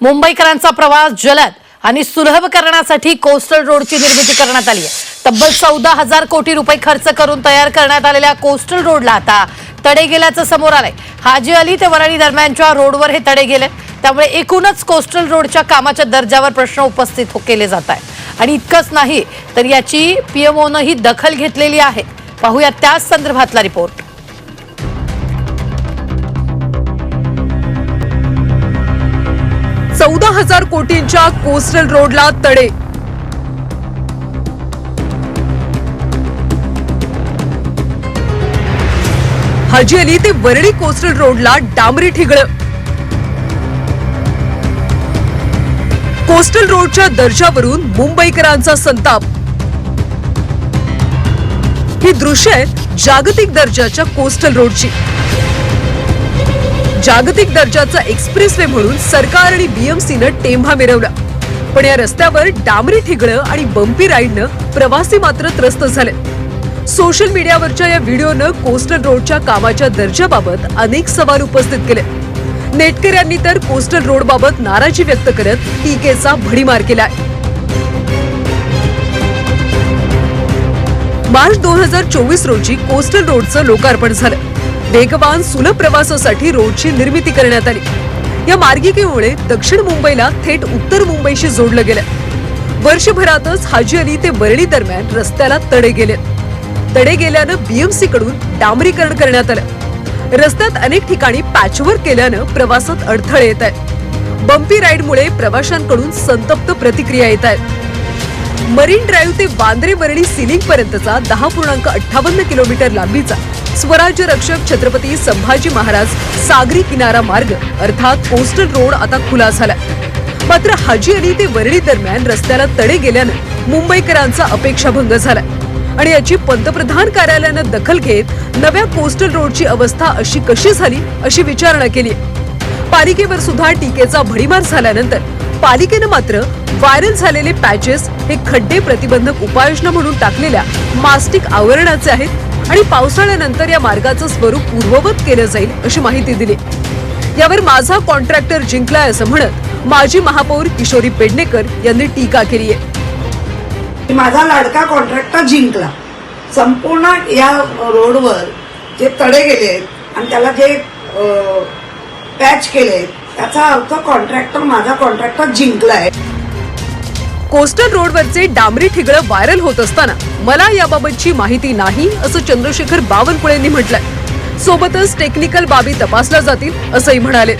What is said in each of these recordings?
मुंबईकरांचा प्रवास जलद आणि सुलभ करण्यासाठी कोस्टल रोडची निर्मिती करण्यात आली आहे. तब्बल चौदा हजार कोटी रुपये खर्च करून तयार करण्यात आलेल्या कोस्टल रोडला आता तडे गेल्याचं समोर आलंय. हाजी अली ते वराणी दरम्यानच्या रोडवर हे तडे गेले. त्यामुळे एकूणच कोस्टल रोडच्या कामाच्या दर्जावर प्रश्न उपस्थित हो- केले जात आहेत. आणि इतकंच नाही तर याची पीएमओनं ही दखल घेतलेली आहे. पाहूया त्याच संदर्भातला रिपोर्ट चौदा हजार कोटींच्या कोस्टल रोडला तडे. हाजी अली ते वरळी कोस्टल रोडला डांबरी ठिगळ. कोस्टल रोडच्या दर्जावरून मुंबईकरांचा संताप. ही दृश्य आहेत जागतिक दर्जाच्या कोस्टल रोडची. जागतिक दर्जाचा एक्सप्रेसवे म्हणून सरकार आणि बीएमसीनं टेंभा मिरवला. पण या रस्त्यावर डांबरी ठिगळं आणि बंपी राईडनं प्रवासी मात्र त्रस्त झाले. सोशल मीडियावरच्या या व्हिडिओनं कोस्टल रोडच्या कामाच्या दर्जाबाबत अनेक सवाल उपस्थित केले. नेटकऱ्यांनी तर कोस्टल रोडबाबत नाराजी व्यक्त करत टीकेचा भडीमार केलाय. मार्च दोन हजार चोवीस रोजी कोस्टल रोडचं लोकार्पण झालं. वेगवान सुलभ प्रवासासाठी रोडची निर्मिती करण्यात आली. या मार्गिकेमुळे दक्षिण मुंबईला थेट उत्तर मुंबईशी जोडलं गेलं. वर्षभरातच हाजी अली ते बरळी दरम्यान रस्त्याला तडे गेले. तडे गेल्यानं बीएमसी कडून डांबरीकरण करण्यात आलं. रस्त्यात अनेक ठिकाणी पॅचवर्क केल्यानं प्रवासात अडथळे येत आहेत. बंपी राईडमुळे प्रवाशांकडून संतप्त प्रतिक्रिया येत आहेत. मरीन ड्राईव्ह ते वांद्रे वरळी सिलिंग पर्यंतचा दहा पूर्णांक अठ्ठावन्न किलोमीटर लांबीचा स्वराज्य रक्षक छत्रपती संभाजी महाराज सागरी किनारा मार्ग अर्थात कोस्टल रोड आता खुला झाला मात्र हाजी अली ते वरळी दरम्यान रस्त्याला तडे गेल्यानं मुंबईकरांचा अपेक्षाभंग झाला आणि याची पंतप्रधान कार्यालयानं दखल घेत नव्या कोस्टल रोडची अवस्था अशी कशी झाली अशी विचारणा केली पालिकेवर सुद्धा टीकेचा भडीमार झाल्यानंतर पालिकेनं मात्र व्हायरल झालेले पॅचेस हे खड्डे प्रतिबंधक उपाययोजना म्हणून टाकलेल्या मास्टिक आवरणाचे आहेत. आणि पावसाळ्यानंतर या मार्गाचं स्वरूप पूर्ववत केलं जाईल अशी माहिती दिली. यावर माझा कॉन्ट्रॅक्टर जिंकलाय असं म्हणत माजी महापौर किशोरी पेडणेकर यांनी टीका केली आहे. माझा लाडका कॉन्ट्रॅक्टर जिंकला. संपूर्ण या रोडवर जे तडे गेले आणि त्याला जे पॅच केले त्याचा अर्थ कॉन्ट्रॅक्टर माझा कॉन्ट्रॅक्टर जिंकला आहे कोस्टल रोडवरचे डांबरी ठिगळं व्हायरल होत असताना मला याबाबतची माहिती नाही असं चंद्रशेखर बावनकुळेंनी म्हटलंय. सोबतच टेक्निकल बाबी तपासल्या जातील असंही म्हणाले.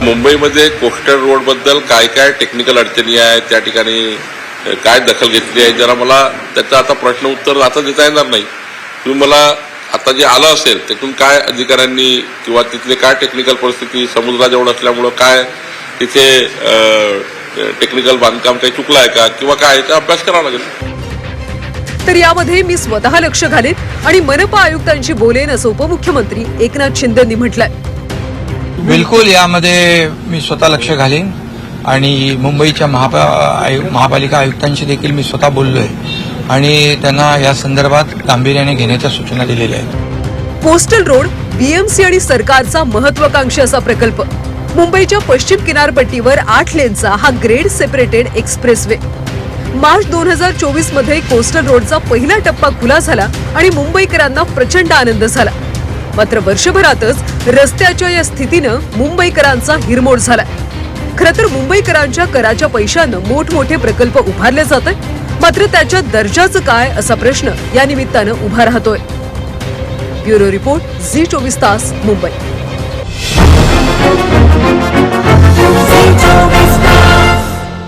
मुंबईमध्ये कोस्टल रोडबद्दल काय काय टेक्निकल अडचणी आहेत त्या ठिकाणी काय दखल घेतली आहे जरा मला त्याचं आता प्रश्न उत्तर आता देता येणार नाही. तुम्ही मला आता जे आलं असेल त्यातून काय अधिकाऱ्यांनी किंवा तिथले काय टेक्निकल परिस्थिती समुद्राजवळ असल्यामुळं काय तिथे टेक्निकल बांधकाम काही चुकलं आहे का? किंवा काय याचा अभ्यास करावा लागेल. तर यामध्ये मी स्वतः लक्ष घालेन आणि मनपा आयुक्तांशी बोलेन असं उपमुख्यमंत्री एकनाथ शिंदेंनी म्हटलंय. बिलकुल यामध्ये मी स्वतः लक्ष घालीन आणि मुंबईच्या महापा आयु- महापालिका आयुक्तांशी देखील मी स्वतः बोललोय आणि त्यांना या संदर्भात गांभीर्याने घेण्याच्या सूचना दिलेल्या आहेत. कोस्टल रोड बीएमसी आणि सरकारचा महत्वाकांक्षी असा प्रकल्प. मुंबईच्या पश्चिम किनारपट्टीवर आठ लेनचा हा ग्रेड सेपरेटेड एक्सप्रेसवे. मार्च दोन हजार चोवीसमध्ये कोस्टल रोडचा पहिला टप्पा खुला झाला आणि मुंबईकरांना प्रचंड आनंद झाला. मात्र वर्षभरातच रस्त्याच्या या स्थितीनं मुंबईकरांचा हिरमोड झाला खरं तर मुंबईकरांच्या कराच्या पैशानं मोठमोठे प्रकल्प उभारले जात आहेत मात्र त्याच्या दर्जाचं काय असा प्रश्न या निमित्तानं उभा राहतोय. ब्युरो रिपोर्ट झी चोवीस तास मुंबई. Música